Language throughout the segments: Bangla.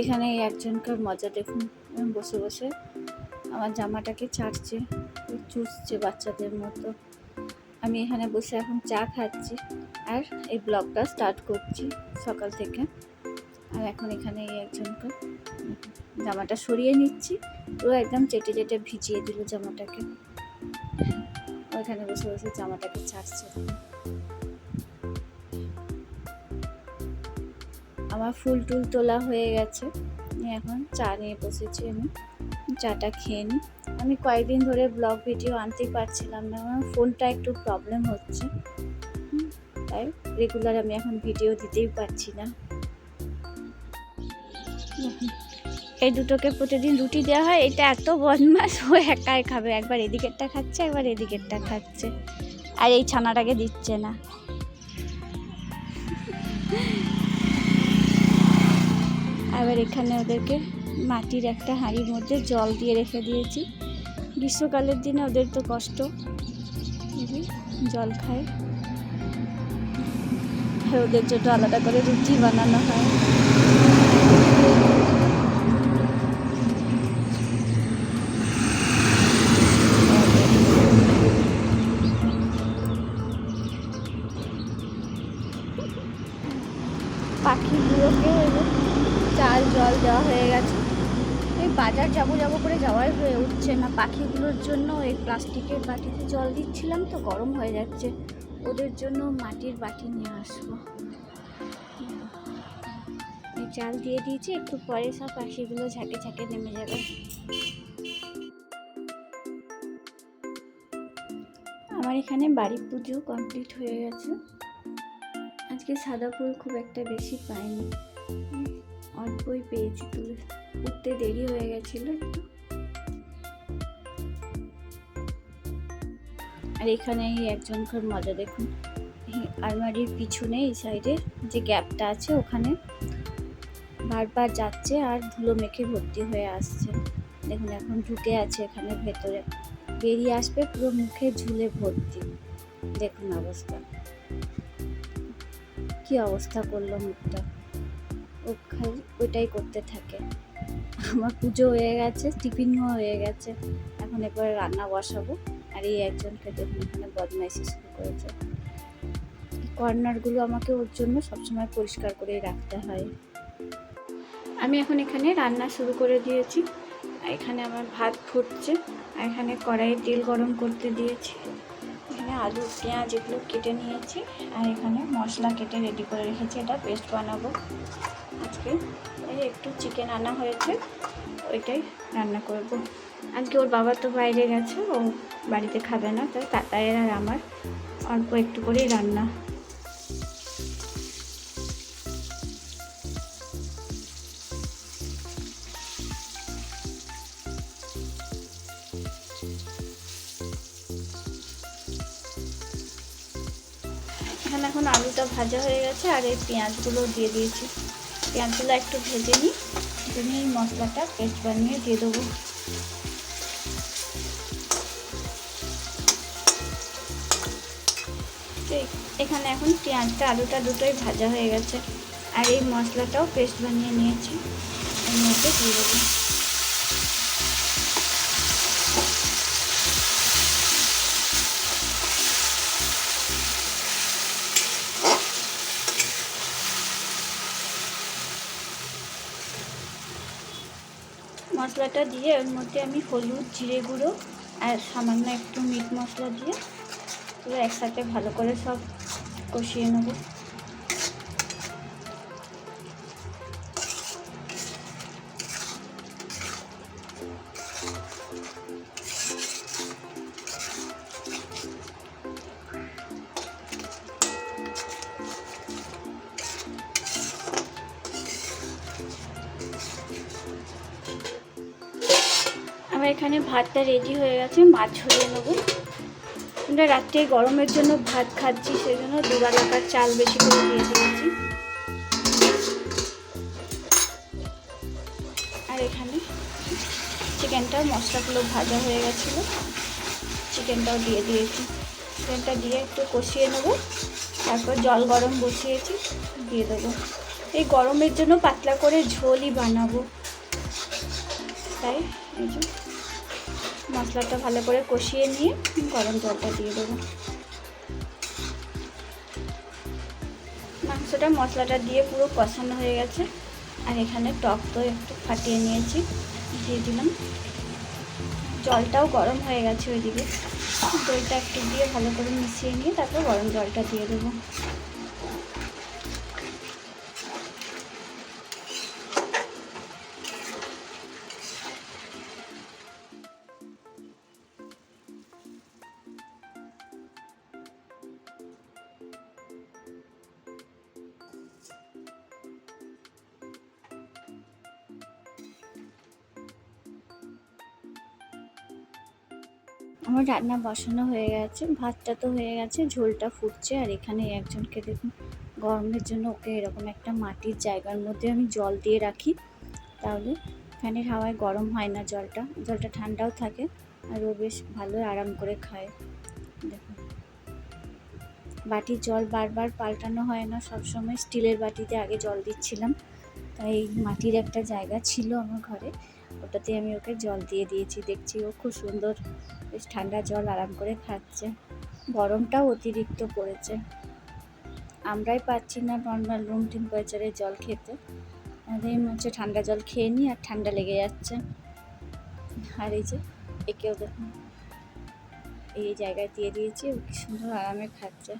এখানে একজনকার মজা দেখুন বসে বসে। আমার জামাটাকে ছাড়ছে চুষছে বাচ্চাদের মতো। আমি এখানে বসে এখন চা খাচ্ছি আর এই ব্লগটা স্টার্ট করছি সকাল থেকে। আর এখন এখানে এই একজনকার জামাটা সরিয়ে নিচ্ছি। পুরো একদম চেটে চেটে ভিজিয়ে দিল জামাটাকে। ওইখানে বসে বসে জামাটাকে ছাড়ছে। আমার ফুল টুল তোলা হয়ে গেছে। এখন চা নিয়ে বসেছি আমি। চাটা খেয়ে নিই। আমি কয়েকদিন ধরে ব্লগ ভিডিও আনতেই পারছিলাম না। আমার ফোনটা একটু প্রবলেম হচ্ছে। তাই রেগুলার আমি এখন ভিডিও দিতেই পারছি না। এই দুটোকে প্রতিদিন রুটি দেওয়া হয়, এটা এত বদমাস। ও একাই খাবে। একবার এদিকেরটা খাচ্ছে, একবার এদিকেরটা খাচ্ছে। আর এই ছানাটাকে দিচ্ছে না। আবার এখানে ওদেরকে মাটির একটা হাঁড়ির মধ্যে জল দিয়ে রেখে দিয়েছি। গ্রীষ্মকালের দিনে ওদের তো কষ্ট। জল খায়। ওদের জন্য আলাদা করে রুটি বানানো হয় পাখিগুলোকে এবার চাল জল দেওয়া হয়ে গেছে এই বাজার যাব যাব করে যাওয়াই হয়ে উঠছে না। পাখিগুলোর জন্য এই প্লাস্টিকের বাটিতে জল দিচ্ছিলাম তো, গরম হয়ে যাচ্ছে। ওদের জন্য মাটির বাটি নিয়ে আসব। চাল দিয়ে দিয়েছি, একটু পরে সব পাখিগুলো ঝাঁকে ঝাঁকে নেমে যাবে। আমার এখানে বাড়ি পুজো কমপ্লিট হয়ে গেছে। আজকে সাদা ফুল খুব একটা বেশি পাইনি। অল্পই পেয়েছি তুলে। উঠতে দেরি হয়ে গেছিল একটু। আর এখানে এই একজনকার মজা দেখুন। আলমারির পিছনে, এই সাইডে যে গ্যাপটা আছে, ওখানে বারবার যাচ্ছে আর ধুলো মেখে ভর্তি হয়ে আসছে। দেখুন, এখন ঢুকে আছে এখানে ভেতরে। বেরিয়ে আসবে পুরো মুখে ঝুলে ভর্তি। দেখুন অবস্থা। কি অবস্থা করল মুখটা। ওখানে ওইটাই করতে থাকে। আমার পুজো হয়ে গেছে টিফিনও হয়ে গেছে। এখন এরপরে রান্না বসাবো। আর এই একজনকে দেখুন, এখানে বদমাইশি শুরু করেছে। কর্নারগুলো আমাকে ওর জন্য সবসময় পরিষ্কার করে রাখতে হয়। আমি এখন এখানে রান্না শুরু করে দিয়েছি। এখানে আমার ভাত ফুটছে, আর এখানে কড়াইয়ে তেল গরম করতে দিয়েছি। এখানে আলু, পেঁয়াজ এগুলো কেটে নিয়েছি, আর এখানে মশলা কেটে রেডি করে রেখেছি। এটা পেস্ট বানাবো। আজকে এই একটু চিকেন আনা হয়েছে, ওইটাই রান্না করব। আজকে ওর বাবা তো বাইরে গেছে, ও বাড়িতে খাবে না, তাই তাতায়ের আর আমার অল্প একটু করেই রান্না। এখন আলুটা ভাজা হয়ে গেছে, আর এই পেঁয়াজগুলো দিয়ে দিয়েছি। পেঁয়াজগুলো একটু ভেজে নিই। নিয়ে এই মশলাটা পেস্ট বানিয়ে দিয়ে দেবো। এখানে এখন পেঁয়াজটা আলুটা দুটোই ভাজা হয়ে গেছে। আর এই মশলাটাও পেস্ট বানিয়ে নিয়েছি। এর মধ্যে দিয়ে দেবো। মশলাটা দিয়ে ওর মধ্যে আমি হলুদ, জিরে গুঁড়ো আর সামান্য একটু মিট মশলা দিয়ে পুরো একসাথে ভালো করে সব কষিয়ে নেব। আমার এখানে ভাতটা রেডি হয়ে গেছে, মাছ ঝরিয়ে নেব। আমরা রাত্রে গরমের জন্য ভাত খাচ্ছি সেই জন্য দুবেলাকার চাল বেশি করে দিয়ে দিয়েছি। আর এখানে চিকেনটার মশলাগুলো ভাজা হয়ে গেছিল। চিকেনটাও দিয়ে দিয়েছি। চিকেনটা দিয়ে একটু কষিয়ে নেব, তারপর জল গরম বসিয়েছি, দিয়ে দেবো। এই গরমের জন্য পাতলা করে ঝোলই বানাবো। তাই, এই মশলাটা ভালো করে কষিয়ে নিয়ে গরম জলটা দিয়ে দেবো। মাংসটা মশলাটা দিয়ে পুরো কষানো হয়ে গেছে। আর এখানে টক তো একটু ফাটিয়ে নিয়েছি, দিয়ে দিলাম। জলটাও গরম হয়ে গেছে ওইদিকে। দইটা একটু দিয়ে ভালো করে মিশিয়ে নিয়ে তারপর গরম জলটা দিয়ে দেবো। আমার রান্না বসানো হয়ে গেছে, ভাতটা তো হয়ে গেছে, ঝোলটা ফুটছে, আর এখানে একজনকে দেখুন, গরমের জন্য ওকে এরকম একটা মাটির জায়গার মধ্যে আমি জল দিয়ে রাখি। তাহলে ফ্যানের হাওয়ায় গরম হয় না জলটা জলটা ঠান্ডাও থাকে, আর ও বেশ ভালোই আরাম করে খায়। দেখুন। বাটির জল বারবার পাল্টানো হয় না, সবসময় স্টিলের বাটিতে আগে জল দিচ্ছিলাম, তাই মাটির একটা জায়গা ছিল আমার ঘরে, ওটাতে আমি ওকে জল দিয়ে দিয়েছি, দেখছি ও খুব সুন্দর বেশ ঠান্ডা জল আরাম করে খাচ্ছে। গরমটাও অতিরিক্ত পড়েছে। আমরাই পাচ্ছি না নর্মাল রুম টেম্পারেচারে জল খেতে। আমাদের হচ্ছে ঠান্ডা জল খেয়ে নিই আর ঠান্ডা লেগে যাচ্ছে। আর এই যে একেও দেখুন এই জায়গায় দিয়ে দিয়েছি কি সুন্দর আরামে খাচ্ছে।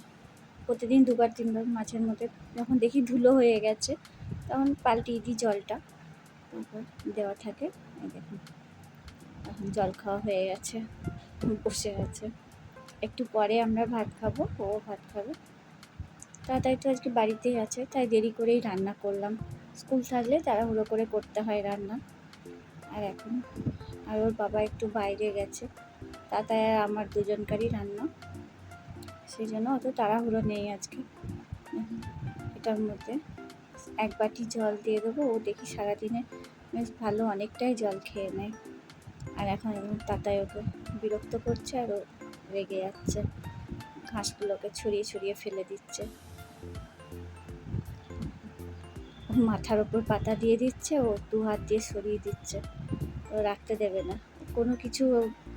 প্রতিদিন দুবার, তিনবার মাছের মধ্যে যখন দেখি ধুলো হয়ে গেছে, তখন পাল্টিয়ে দিই জলটা। তারপর দেওয়া থাকে দেখুন। এখন জল খাওয়া হয়ে গেছে। বসে গেছে একটু পরে আমরা ভাত খাব, ও ভাত খাবে। তাড়াতাড়ি তো আজকে বাড়িতেই আছে, তাই দেরি করেই রান্না করলাম। স্কুল থাকলে তাড়াহুড়ো করে করতে হয় রান্না। আর এখন? আর ওর বাবা একটু বাইরে গেছে। তাতায় আর আমার দুজনকারই রান্না। সেই জন্য অত তাড়াহুড়ো নেই আজকে। এটার মধ্যে এক বাটি জল দিয়ে দেবো। ও দেখি সারাদিনে বেশ ভালো অনেকটাই জল খেয়ে নেয়। আর এখন তাতায় ওকে বিরক্ত করছে আর রেগে যাচ্ছে। ঘাসগুলোকে ছড়িয়ে ছড়িয়ে ফেলে দিচ্ছে। মাথার ওপর পাতা দিয়ে দিচ্ছে, ও দু হাত দিয়ে সরিয়ে দিচ্ছে। ও রাখতে দেবে না। কোনো কিছু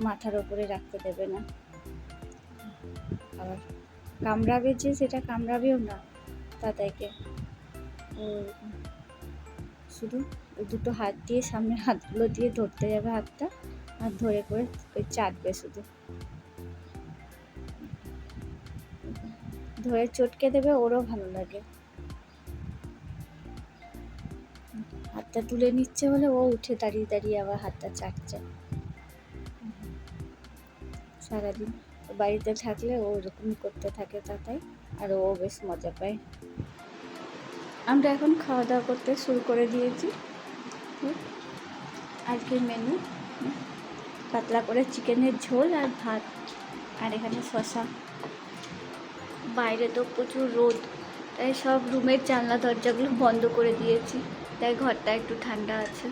মাথার ওপরে রাখতে দেবে না। আবার কামড়াবে যে, সেটা কামড়াবেও না। তাতাইকে ও শুধু দুটো হাত দিয়ে সামনে হাতগুলো দিয়ে ধরতে যাবে হাতটা। আর ধরে করে ওই চাটবে শুধু। ধরে চটকে দেবে, ওরও ভালো লাগে। হাতটা তুলে নিচ্ছে বলে ও উঠে দাঁড়িয়ে দাঁড়িয়ে আবার হাতটা চাটছে। সারাদিন বাড়িতে থাকলে ও ওরকমই করতে থাকে তাতাই আর ও বেশ মজা পায়। আমরা এখন খাওয়া দাওয়া করতে শুরু করে দিয়েছি। আজকের মেনু পাতলা করে চিকেনের ঝোল আর ভাত আর এখানে শশা বাইরে তো প্রচুর রোদ, তাই সব রুমের জানলা দরজাগুলো বন্ধ করে দিয়েছি, তাই ঘরটা একটু ঠান্ডা আছে।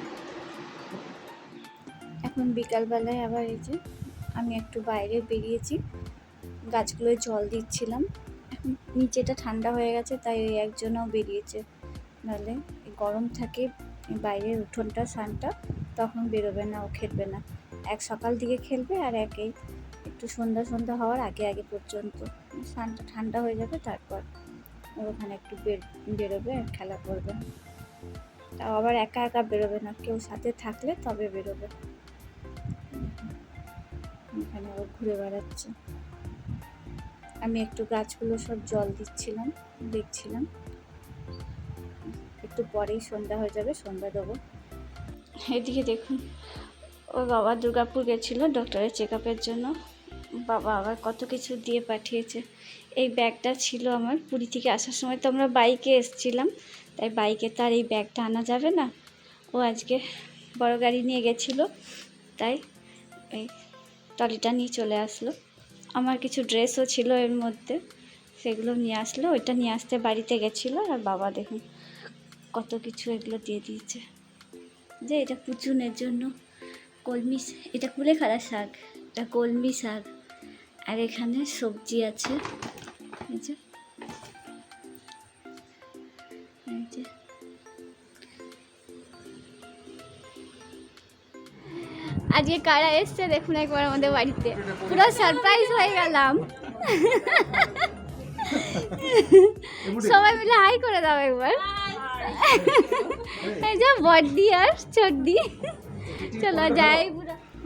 এখন বিকালবেলায় আবার এই যে আমি একটু বাইরে বেরিয়েছি, গাছগুলোয় জল দিচ্ছিলাম। এখন নিচেটা ঠান্ডা হয়ে গেছে, তাই ওই একজনও বেরিয়েছে। নাহলে গরম থাকে, বাইরের উঠোনটা, সানটা, তখন বেরোবে না, ও খেলবে না। এক সকাল দিকে খেলবে আর একেই একটু সন্ধ্যা সন্ধ্যা হওয়ার আগে আগে পর্যন্ত সানটা ঠান্ডা হয়ে যাবে, তারপর ওখানে একটু বের বেরোবে আর খেলা করবে। তাও আবার একা একা বেরোবে না, কেউ সাথে থাকলে তবে বেরোবে। এখানে ও ঘুরে বেড়াচ্ছে। আমি একটু গাছগুলো সব জল দিচ্ছিলাম, দেখছিলাম। একটু পরেই সন্ধ্যা হয়ে যাবে, সন্ধ্যা দেবো। এদিকে দেখুন ওর বাবা দুর্গাপুর গেছিল ডক্টরের চেক আপের জন্য। বাবা আবার কত কিছু দিয়ে পাঠিয়েছে। এই ব্যাগটা ছিল আমার পুরী থেকে আসার সময় তো আমরা বাইকে এসছিলাম। তাই বাইকে তার এই ব্যাগটা আনা যাবে না। ও আজকে বড় গাড়ি নিয়ে গেছিল। তাই এই ট্রলিটা নিয়ে চলে আসলো। আমার কিছু ড্রেসও ছিল এর মধ্যে। সেগুলো নিয়ে আসলো। ওইটা নিয়ে আসতে বাড়িতে গেছিল। আর বাবা দেখুন কত কিছু এগুলো দিয়ে দিয়েছে। যে এটা পুচুনের জন্য। কলমি এটা কুলেখাড়া শাক। এটা কলমি শাক। আর এখানে সবজি আছে। আজকে কারা এসছে দেখুন একবার আমাদের বাড়িতে। পুরো সারপ্রাইজ হয়ে গেলাম। সবাই মিলে হাই করে দাও একবার। এই যে বড্ডি আর চড্ডি চলো যাই।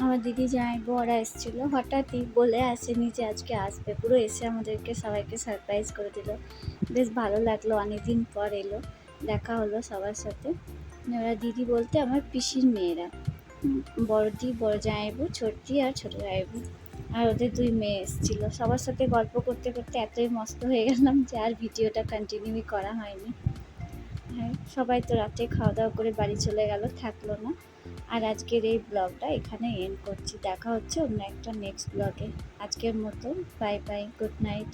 আমার দিদি যাই বড়া এসেছিল হঠাৎই বলে আসেনি যে আজকে আসবে। পুরো এসে আমাদেরকে সবাইকে সারপ্রাইজ করে দিল। বেশ ভালো লাগল অনেকদিন পর এলো। দেখা হলো সবার সাথে। ওরা দিদি বলতে আমার পিসির মেয়েরা। বড়দি বড় জামাইবু ছোটদি আর ছোট জামাইবু। আর ওদের দুই মেয়ে এসেছিল। সবার সাথে গল্প করতে করতে এতই মস্ত হয়ে গেলাম যে আর ভিডিওটা কন্টিনিউই করা হয়নি। হ্যাঁ সবাই তো রাতে খাওয়া দাওয়া করে বাড়ি চলে গেল থাকল না। আর আজকের এই ব্লগটা এখানে এন্ড করছি। দেখা হচ্ছে অন্য একটা নেক্সট ব্লগে। আজকের মতো বাই বাই গুড নাইট